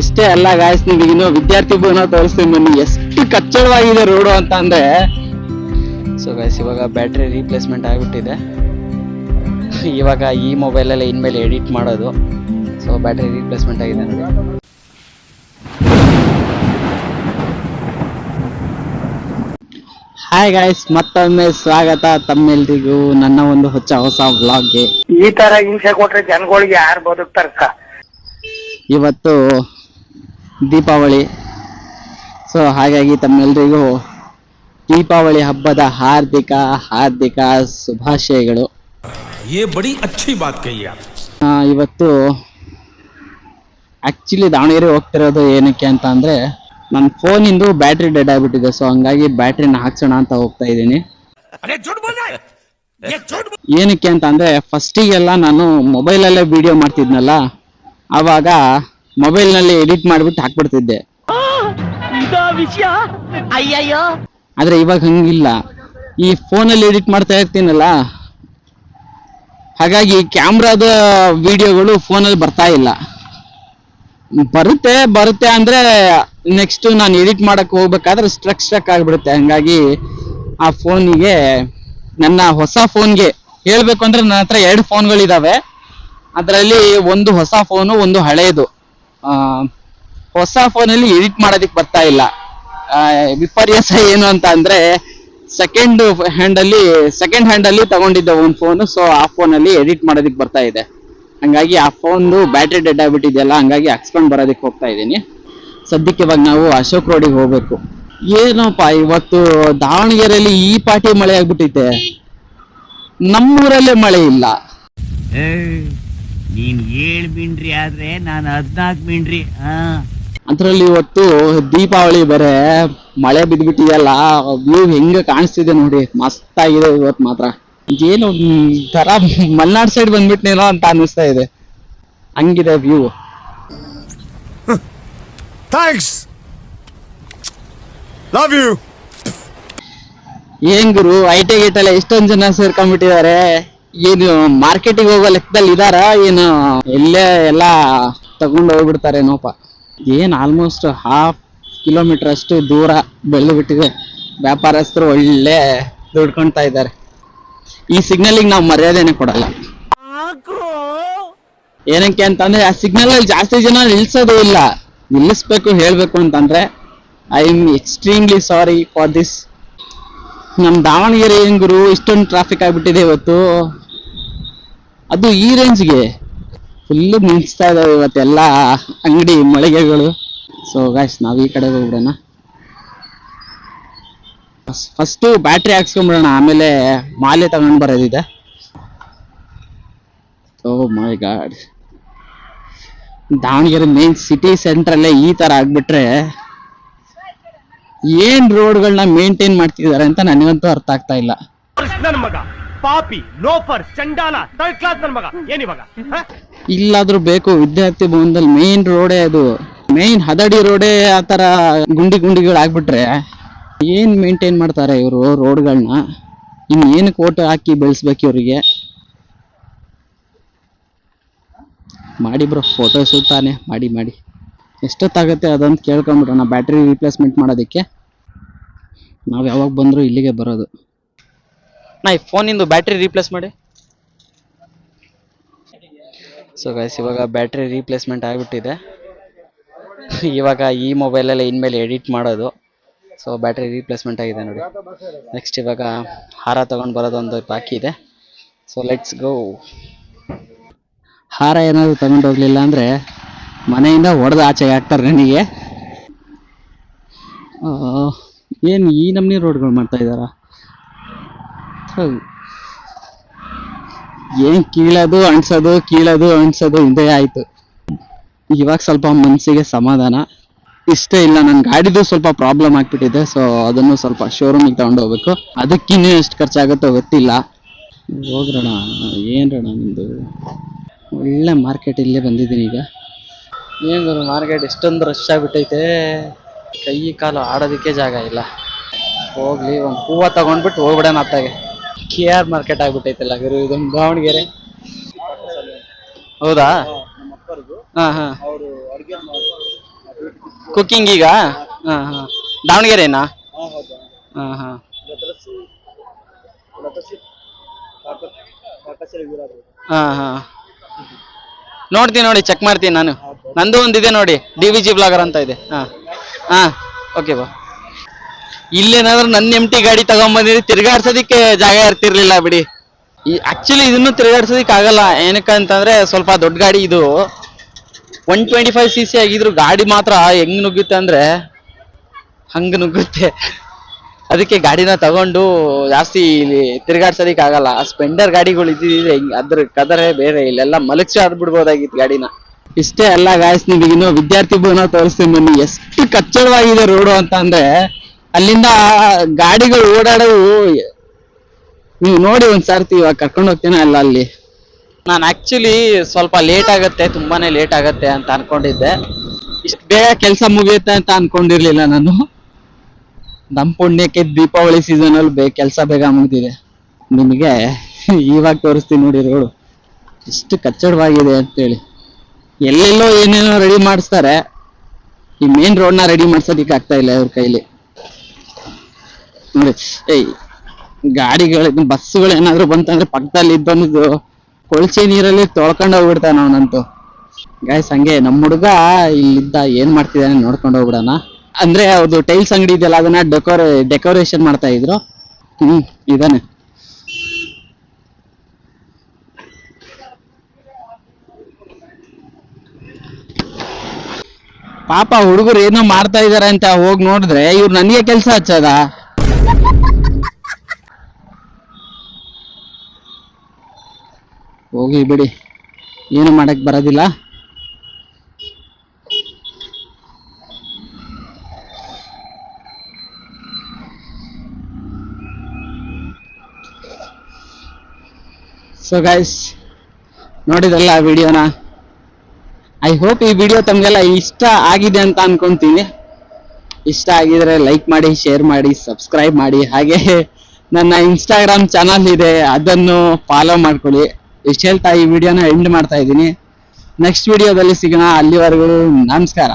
ಇಷ್ಟೇ ಅಲ್ಲ ಗಾಯ್ಸ್ ನಿಮಗೆ ಇನ್ನು ವಿದ್ಯಾರ್ಥಿ ಭವನ ತೋರಿಸ್ತೀನಿ ಬನ್ನಿ. ಎಷ್ಟು ಕಚ್ಚಡವಾಗಿದೆ ರೋಡು ಅಂತ ಅಂದ್ರೆ. ಸೊ ಗಾಯ್ಸ್ ಇವಾಗ ಬ್ಯಾಟ್ರಿ ರೀಪ್ಲೇಸ್ಮೆಂಟ್ ಆಗಿಬಿಟ್ಟಿದೆ. ಇವಾಗ ಈ ಮೊಬೈಲಲ್ಲಿ ಇನ್ಮೇಲೆ ಎಡಿಟ್ ಮಾಡೋದು. ಸೊ ಬ್ಯಾಟ್ರಿ ರೀಪ್ಲೇಸ್ಮೆಂಟ್ ಆಗಿದೆ ನೋಡಿ. ಹಾಯ್ ಗಾಯ್ಸ್ ಮತ್ತೊಮ್ಮೆ ಸ್ವಾಗತ ತಮ್ಮೆಲ್ರಿಗೂ ನನ್ನ ಒಂದು ಹೊಚ್ಚ ಹೊಸ ವ್ಲಾಗ್ಗೆ ಈ ತರ ಹಿಂಸೆ ಕೊಟ್ರೆ ಜನಗಳಿಗೆ ಯಾರು ಬದುಕ್ತಾರ ಇವತ್ತು ದೀಪಾವಳಿ. ಸೊ ಹಾಗಾಗಿ ತಮ್ಮೆಲ್ಲರಿಗೂ ದೀಪಾವಳಿ ಹಬ್ಬದ ಹಾರ್ದಿಕ ಹಾರ್ದಿಕ ಶುಭಾಶಯಗಳು. ಬಡಿ ಅಚ್ಚಿ ಬಾತ್ ಇವತ್ತು ಆ್ಯಕ್ಚುಲಿ ದಾವಣಗೆರೆ ಹೋಗ್ತಿರೋದು ಏನಕ್ಕೆ ಅಂತ ಅಂದರೆ ನನ್ನ ಫೋನಿಂದು ಬ್ಯಾಟ್ರಿ ಡೆಡ್ ಆಗಿಬಿಟ್ಟಿದೆ ಸೊ ಹಂಗಾಗಿ ಬ್ಯಾಟ್ರಿನ ಹಾಕ್ಸೋಣ ಅಂತ ಹೋಗ್ತಾ ಇದ್ದೀನಿ. ಏನಕ್ಕೆ ಅಂತ ಅಂದರೆ ಫಸ್ಟಿಗೆಲ್ಲ ನಾನು ಮೊಬೈಲಲ್ಲೇ ವಿಡಿಯೋ ಮಾಡ್ತಿದ್ನಲ್ಲ ಆವಾಗ ಮೊಬೈಲ್ನಲ್ಲಿ ಎಡಿಟ್ ಮಾಡಿಬಿಟ್ಟು ಹಾಕ್ಬಿಡ್ತಿದ್ದೆ. ಆದ್ರೆ ಇವಾಗ ಹಂಗಿಲ್ಲ. ಈ ಫೋನಲ್ಲಿ ಎಡಿಟ್ ಮಾಡ್ತಾ ಇರ್ತೀನಲ್ಲ? ಹಾಗಾಗಿ ಕ್ಯಾಮ್ರಾದ ವಿಡಿಯೋಗಳು ಫೋನಲ್ಲಿ ಬರ್ತಾ ಇಲ್ಲ. ಬರುತ್ತೆ ಬರುತ್ತೆ ಅಂದ್ರೆ ನೆಕ್ಸ್ಟ್ ನಾನು ಎಡಿಟ್ ಮಾಡಕ್ ಹೋಗ್ಬೇಕಾದ್ರೆ ಸ್ಟ್ರಕ್ ಸ್ಟ್ರಕ್ ಆಗಿಬಿಡುತ್ತೆ. ಹಂಗಾಗಿ ಆ ಫೋನಿಗೆ ನನ್ನ ಹೊಸ ಫೋನ್ಗೆ ಹೇಳ್ಬೇಕು ಅಂದ್ರೆ ನನ್ನ ಹತ್ರ ಎರಡು ಫೋನ್ಗಳಿದಾವೆ ಅದರಲ್ಲಿ ಒಂದು ಹೊಸ ಫೋನು ಒಂದು ಹಳೇದು. ಆ, ಹೊಸ ಫೋನಲ್ಲಿ ಎಡಿಟ್ ಮಾಡೋದಕ್ಕೆ ಬರ್ತಾ ಇಲ್ಲ. ವಿಪರ್ಯಾಸ ಏನು ಅಂತ ಅಂದ್ರೆ ಸೆಕೆಂಡ್ ಹ್ಯಾಂಡಲ್ಲಿ ಸೆಕೆಂಡ್ ಹ್ಯಾಂಡಲ್ಲಿ ತಗೊಂಡಿದ್ದ ಒಂದು ಫೋನು ಸೊ ಆ ಫೋನಲ್ಲಿ ಎಡಿಟ್ ಮಾಡೋದಕ್ಕೆ ಬರ್ತಾ ಇದೆ. ಹಂಗಾಗಿ ಆ ಫೋನ್ದು ಬ್ಯಾಟ್ರಿ ಡೆಡ್ ಆಗಿಬಿಟ್ಟಿದೆಯಲ್ಲ ಹಂಗಾಗಿ ಹಾಕ್ಸ್ಕೊಂಡು ಬರೋದಕ್ಕೆ ಹೋಗ್ತಾ ಇದ್ದೀನಿ. ಸದ್ಯಕ್ಕೆ ಇವಾಗ ನಾವು ಅಶೋಕ್ ರೋಡಿಗೆ ಹೋಗ್ಬೇಕು. ಏನಪ್ಪ ಇವತ್ತು ದಾವಣಗೆರೆಯಲ್ಲಿ ಈ ಪಾಟಿ ಮಳೆ ಆಗ್ಬಿಟ್ಟಿದೆ ನಮ್ಮೂರಲ್ಲೇ ಮಳೆ ಇಲ್ಲ. ಏಯ್, ನೀನ್ ಏಳ್ ಮಿಂಡ್ರಿ ಆದ್ರೆ ನಾನು ಹದ್ನಾಲ್ಕು ಮಿಂಡ್ರಿ ಹಾ. ಅದ್ರಲ್ಲಿ ಇವತ್ತು ದೀಪಾವಳಿ ಬೇರೆ ಮಳೆ ಬಿದ್ಬಿಟ್ಟಿದೆಯಲ್ಲ ವ್ಯೂ ಹೆಂಗ ಕಾಣಿಸ್ತಿದೆ ನೋಡಿ ಮಸ್ತ್ ಆಗಿದೆ ಇವತ್ತು ಮಾತ್ರ. ಏನು ತರ ಮಲ್ನಾಡ್ ಸೈಡ್ ಬಂದ್ಬಿಟ್ನೇನೋ ಅಂತ ಅನ್ನಿಸ್ತಾ ಇದೆ. ಹಂಗಿದೆ ವ್ಯೂ. ಥ್ಯಾಂಕ್ಸ್. Love you. ಏನ್ ಗುರು ಐ ಟಿ ಗೇಟ್ ಎಲ್ಲ ಎಷ್ಟೊಂದ್ ಜನ ಸೇರ್ಕೊಂಡ್ಬಿಟ್ಟಿದ್ದಾರೆ. ಏನು ಮಾರ್ಕೆಟಿಗೆ ಹೋಗೋ ಲೆಕ್ಕದಲ್ಲಿ ಇದಾರ? ಏನು ಎಲ್ಲೇ ಎಲ್ಲ ತಗೊಂಡು ಹೋಗ್ಬಿಡ್ತಾರೇನೋಪ ಏನ್ ಆಲ್ಮೋಸ್ಟ್ ಹಾಫ್ ಕಿಲೋಮೀಟರ್ ಅಷ್ಟು ದೂರ ಬೆಳೆದು ಬಿಟ್ಟಿದೆ. ವ್ಯಾಪಾರಸ್ಥರು ಒಳ್ಳೆ ದುಡ್ಕೊಂತ ಇದ್ದಾರೆ. ಈ ಸಿಗ್ನಲಿಗೆ ನಾವು ಮರ್ಯಾದೆನೆ ಕೊಡಲ್ಲ. ಏನಕ್ಕೆ ಅಂತಂದ್ರೆ ಆ ಸಿಗ್ನಲ್ ಅಲ್ಲಿ ಜಾಸ್ತಿ ಜನ ನಿಲ್ಸೋದು ಇಲ್ಲ. ನಿಲ್ಲಿಸ್ಬೇಕು, ಹೇಳ್ಬೇಕು ಅಂತಂದ್ರೆ I'm extremely sorry for this ನಮ್ ದಾವಣಗೆರೆ ಹೆಂಗರು ಗುರು ಇಷ್ಟೊಂದು ಟ್ರಾಫಿಕ್ ಆಗ್ಬಿಟ್ಟಿದೆ ಇವತ್ತು. ಅದು ಈ ರೇಂಜ್ಗೆ ಫುಲ್ ನಿಲ್ಸ್ತಾ ಇದಾವೆ ಇವತ್ತೆಲ್ಲ ಅಂಗಡಿ ಮಳಿಗೆಗಳು. ಸೊ ಗಾಯ್ಸ್ ನಾವು ಈ ಕಡೆ ಹೋಗ್ಬಿಡೋಣ. ಫಸ್ಟು ಬ್ಯಾಟ್ರಿ ಹಾಕ್ಸ್ಕೊಂಬಿಡೋಣ, ಆಮೇಲೆ ಮಾಲೆ ತಗೊಂಡ್ ಬರೋದಿದೆ. ಓ my god Davanagere main city ಸೆಂಟ್ರಲ್ಲೇ ಈ ತರ ಆಗ್ಬಿಟ್ರೆ ಏನ್ ರೋಡ್ಗಳನ್ನ ಮೇಂಟೈನ್ ಮಾಡ್ತಿದ್ದಾರೆ ಅಂತ ನನಗಂತೂ ಅರ್ಥ ಆಗ್ತಾ ಇಲ್ಲ. ಪಾಪಿ, ಲೋಫರ್, ಚಂಡಾಲ ಥರ್ಡ್ ಕ್ಲಾಸ್ ನನ್ ಮಗ. ಏನಿವಾಗ? ಇಲ್ಲಾದ್ರೂ ಬೇಕು ವಿದ್ಯಾರ್ಥಿ ಭವನದಲ್ಲಿ ಮೇನ್ ರೋಡೇ ಅದು. ಮೇನ್ ಹದಡಿ ರೋಡೇ ಆ ತರ ಗುಂಡಿ ಗುಂಡಿಗಳು ಆಗ್ಬಿಟ್ರೆ ಏನ್ ಮೇಂಟೈನ್ ಮಾಡ್ತಾರೆ ಇವರು ರೋಡ್ಗಳನ್ನ ಇನ್ ಏನಕ್ಕೆ ಓಟ್ ಹಾಕಿ ಬೆಳೆಸ್ಬೇಕು ಇವರಿಗೆ? ಮಾಡಿ ಬ್ರೋ ಫೋಟೋ ಶೂಟ್ ತಾನೆ, ಮಾಡಿ ಮಾಡಿ. ಎಷ್ಟೊತ್ತಾಗುತ್ತೆ ಅದಂತ ನಾ ಬ್ಯಾಟ್ರಿ ರಿಪ್ಲೇಸ್ಮೆಂಟ್ ಮಾಡೋದಕ್ಕೆ? ನಾವು ಯಾವಾಗ ಬಂದರೂ ಇಲ್ಲಿಗೆ ಬರೋದು. ನಾ ಈ ಫೋನಿಂದು ಬ್ಯಾಟ್ರಿ ರೀಪ್ಲೇಸ್ ಮಾಡಿ. ಸೊ ಗೈಸ್ ಇವಾಗ ಬ್ಯಾಟ್ರಿ ರೀಪ್ಲೇಸ್ಮೆಂಟ್ ಆಗಿಬಿಟ್ಟಿದೆ. ಇವಾಗ ಈ ಮೊಬೈಲಲ್ಲೇ ಇನ್ಮೇಲೆ ಎಡಿಟ್ ಮಾಡೋದು. ಸೊ ಬ್ಯಾಟ್ರಿ ರೀಪ್ಲೇಸ್ಮೆಂಟ್ ಆಗಿದೆ ನೋಡಿ. ನೆಕ್ಸ್ಟ್ ಇವಾಗ ಹಾರ ತಗೊಂಡು ಬರೋದೊಂದು ಬಾಕಿ ಇದೆ. ಸೊ ಲೆಟ್ಸ್ ಗೋ ಹಾರ ಏನಾದರೂ ತಗೊಂಡು ಹೋಗ್ಲಿಲ್ಲ ಅಂದರೆ ಮನೆಯಿಂದ ಹೊಡೆದು ಆಚೆ ಹಾಕ್ತಾರೆ ನನಗೆ. ಏನು ಈ ನಮ್ನಿ ರೋಡ್ಗಳು ಮಾಡ್ತಾ ಇದ್ದಾರಾ? ಥು. ಏನ್ ಕೀಳೋದು ಅಣ್ಸೋದು ಕೀಳೋದು ಅಣ್ಸೋದು ಇದೇ ಆಯ್ತು. ಇವಾಗ ಸ್ವಲ್ಪ ಮನಸ್ಸಿಗೆ ಸಮಾಧಾನ. ಇಷ್ಟೇ ಇಲ್ಲ ನನ್ನ ಗಾಡಿದು ಸ್ವಲ್ಪ ಪ್ರಾಬ್ಲಮ್ ಆಗ್ಬಿಟ್ಟಿದೆ ಸೊ ಅದನ್ನು ಸ್ವಲ್ಪ ಶೋರೂಮಿಗೆ ತಗೊಂಡು ಹೋಗ್ಬೇಕು. ಅದಕ್ಕಿನ್ನೂ ಎಷ್ಟು ಖರ್ಚಾಗುತ್ತೋ ಗೊತ್ತಿಲ್ಲ. ಹೋಗ್ರಣ, ಏನ್ರಣ ನಿಂದು ಒಳ್ಳೆ ಮಾರ್ಕೆಟ್ ಇಲ್ಲೇ ಬಂದಿದ್ದೀನಿ ಈಗ. ಏನು ಮಾರ್ಕೆಟ್ ಇಷ್ಟೊಂದು ರಶ್ ಆಗ್ಬಿಟ್ಟೈತೆ. ಕೈ ಕಾಲು ಆಡೋದಕ್ಕೆ ಜಾಗ ಇಲ್ಲ. ಹೋಗ್ಲಿ, ಒಂದು ಹೂವು ತಗೊಂಡ್ಬಿಟ್ಟು ಹೋಗ್ಬಿಡೋಣ ಅತ್ತಾಗೆ. ಕೆ ಆರ್ ಮಾರ್ಕೆಟ್ ಆಗ್ಬಿಟ್ಟೈತಲ್ಲ ಗುರು, ಇದು ದಾವಣಗೆರೆ. ಹೌದಾ? ಹಾ ಹಾ. ಕುಕ್ಕಿಂಗ್ ಈಗ? ಹಾ ಹಾ. ದಾವಣಗೆರೆನಾ? ಹಾ ಹಾ. ಹಾ ಹಾ. ನೋಡ್ತೀನಿ ನೋಡಿ ಚೆಕ್ ಮಾಡ್ತೀನಿ ನಾನು. ನಂದು ಒಂದಿದೆ ನೋಡಿ ಡಿ ವಿ ಜಿ ಬ್ಲಾಗರ್ ಅಂತ ಇದೆ. ಹಾ ಹಾ. ಓಕೆ ಬಾ. ಇಲ್ಲೇನಾದ್ರೂ ನನ್ನ ಎಂ ಟಿ ಗಾಡಿ ತಗೊಂಬಂದಿದ್ರೆ ತಿರ್ಗಾಡ್ಸೋದಿಕ್ಕೆ ಜಾಗ ಇರ್ತಿರ್ಲಿಲ್ಲ ಬಿಡಿ. ಈ ಆಕ್ಚುಲಿ ಇದನ್ನು ತಿರ್ಗಾಡ್ಸೋದಿಕ್ ಆಗಲ್ಲ ಏನಕ್ಕೆ ಅಂತಂದ್ರೆ ಸ್ವಲ್ಪ ದೊಡ್ಡ ಗಾಡಿ ಇದು. One twenty five C C ಆಗಿದ್ರು ಗಾಡಿ ಮಾತ್ರ ಹೆಂಗ್ ನುಗ್ಗುತ್ತೆ ಅಂದ್ರೆ ಹಂಗೆ ನುಗ್ಗುತ್ತೆ ಅದಕ್ಕೆ ಗಾಡಿನ ತಗೊಂಡು ಜಾಸ್ತಿ ಇಲ್ಲಿ ತಿರ್ಗಾಡ್ಸೋದಿಕ್ ಆಗಲ್ಲ ಸ್ಪೆಂಡರ್ ಗಾಡಿಗಳು ಇದ್ದಿದ್ರೆ ಹಿಂಗ್ ಅದ್ರ ಕದರೇ ಬೇರೆ, ಇಲ್ಲೆಲ್ಲ ಮಲಗ್ಸಿ ಆಡ್ಬಿಡ್ಬೋದಾಗಿತ್ತು ಗಾಡಿನ. ಇಷ್ಟೇ ಅಲ್ಲ ಗಾಯಸ್ ನಿಮಗೆ ಇನ್ನು ವಿದ್ಯಾರ್ಥಿ ಭವನ ತೋರಿಸ್ತೀನಿ ಬನ್ನಿ. ಎಷ್ಟು ಕಚ್ಚಡವಾಗಿದೆ ರೋಡು ಅಂತ ಅಂದ್ರೆ ಅಲ್ಲಿಂದ ಗಾಡಿಗಳು ಓಡಾಡವು. ನೀವು ನೋಡಿ ಒಂದ್ ಸರ್ತಿ ಇವಾಗ ಕರ್ಕೊಂಡು ಹೋಗ್ತೀನಿ ಅಲ್ಲ ಅಲ್ಲಿ? ನಾನು ಆಕ್ಚುಲಿ ಸ್ವಲ್ಪ ಲೇಟ್ ಆಗತ್ತೆ, ತುಂಬಾನೇ ಲೇಟ್ ಆಗತ್ತೆ ಅಂತ ಅನ್ಕೊಂಡಿದ್ದೆ. ಇಷ್ಟು ಬೇಗ ಕೆಲಸ ಮುಗಿಯುತ್ತೆ ಅಂತ ಅನ್ಕೊಂಡಿರ್ಲಿಲ್ಲ ನಾನು. ನಮ್ಮ ಪುಣ್ಯಕ್ಕೆ ದೀಪಾವಳಿ ಸೀಸನ್ ಅಲ್ಲಿ ಬೇಗ ಕೆಲಸ ಬೇಗ ಮುಗ್ದಿದೆ. ನಿಮಗೆ ಇವಾಗ ತೋರಿಸ್ತೀನಿ ನೋಡಿ ರೋಡು ಎಷ್ಟು ಕಚ್ಚಡವಾಗಿದೆ ಅಂತೇಳಿ. ಎಲ್ಲೆಲ್ಲೋ ಏನೇನೋ ರೆಡಿ ಮಾಡಿಸ್ತಾರೆ. ಈ ಮೇನ್ ರೋಡ್ನ ರೆಡಿ ಮಾಡ್ಸೋದಿಕ್ಕೆ ಆಗ್ತಾ ಇಲ್ಲ ಇವ್ರ ಕೈಲಿ. ನೋಡಿ ಏಯ್, ಗಾಡಿಗಳು, ಬಸ್ಸುಗಳು ಏನಾದ್ರು ಬಂತಂದ್ರೆ ಪಕ್ಕದಲ್ಲಿ ಇದ್ದೊಂದು ಕೊಳಚೆ ನೀರಲ್ಲಿ ತೊಳ್ಕೊಂಡು ಹೋಗ್ಬಿಡ್ತಾನ ಅವನಂತೂ. ಗಾಯ್ಸ್ ಹಂಗೆ ನಮ್ಮ ಹುಡುಗ ಇಲ್ಲಿದ್ದ ಏನ್ ಮಾಡ್ತಿದ್ದಾನೆ ನೋಡ್ಕೊಂಡು ಹೋಗ್ಬಿಡೋಣ. ಅಂದ್ರೆ ಅದು ಟೈಲ್ಸ್ ಅಂಗಡಿ ಇದೆಯಲ್ಲ, ಅದನ್ನ ಡೆಕೋರೇ ಡೆಕೋರೇಷನ್ ಮಾಡ್ತಾ ಇದ್ರು. ಹ್ಮ್ ಇದಾನೆ ಪಾಪ ಹುಡುಗರು ಏನೋ ಮಾಡ್ತಾ ಇದಾರೆ ಅಂತ ಹೋಗಿ ನೋಡಿದ್ರೆ ಇವ್ರು ನನಗೆ ಕೆಲಸ ಹಚ್ಚದ? ಹೋಗಿ ಬಿಡಿ. ಏನು ಮಾಡಕ್ ಬರೋದಿಲ್ಲ. ಸೊ ಗೈಸ್ ನೋಡಿದ್ರಲ್ಲ ವಿಡಿಯೋನ? ಐ ಹೋಪ್ ಈ ವಿಡಿಯೋ ತಮಗೆಲ್ಲ ಇಷ್ಟ ಆಗಿದೆ ಅಂತ ಅನ್ಕೊಂತೀನಿ. ಇಷ್ಟ ಆಗಿದ್ರೆ ಲೈಕ್ ಮಾಡಿ ಶೇರ್ ಮಾಡಿ ಸಬ್ಸ್ಕ್ರೈಬ್ ಮಾಡಿ. ಹಾಗೆ ನನ್ನ ಇನ್ಸ್ಟಾಗ್ರಾಮ್ ಚಾನಲ್ ಇದೆ, ಅದನ್ನು ಫಾಲೋ ಮಾಡ್ಕೊಳ್ಳಿ. ಇಷ್ಟು ಹೇಳ್ತಾ ಈ ವಿಡಿಯೋನ ಎಂಡ್ ಮಾಡ್ತಾ ಇದ್ದೀನಿ. ನೆಕ್ಸ್ಟ್ ವಿಡಿಯೋದಲ್ಲಿ ಸಿಗೋಣ. ಅಲ್ಲಿವರೆಗೂ ನಮಸ್ಕಾರ.